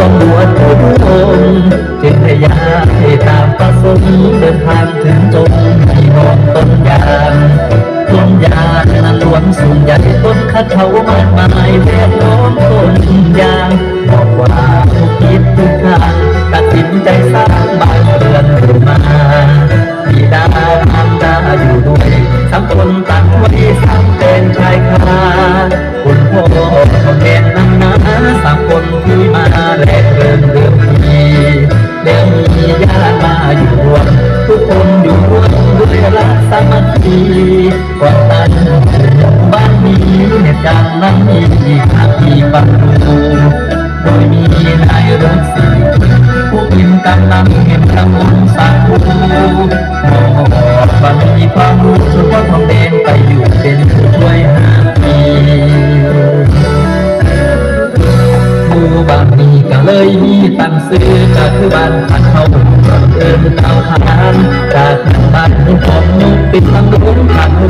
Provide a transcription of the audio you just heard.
ต้องบวชทุดงค์จึงพยายามให้ตามประสงค์เดินทางถึงตรงให้มองต้นยางต้นยางนั้นล้วนสูงใหญ่ต้นข้าเขามากมายแวดล้อมต้นยางบอกว่าทุกทิศทุกทาง คนที่มาแลกเริ่มเรื่องทีเดี๋ยวมีญาติมาอยู่รวมทุกคนอยู่รวมด้วยรักสามัคคีก่อนตันบ้านนี้เหตุการณ์นั้นมีขาทีฟังดูโดยมีนายรถสีผู้พิมกำลัง ยมีตังซื้อก็คือบ้านพันเขาเอินเตาทานจากบ้านของนุปิดทางหลวงทาน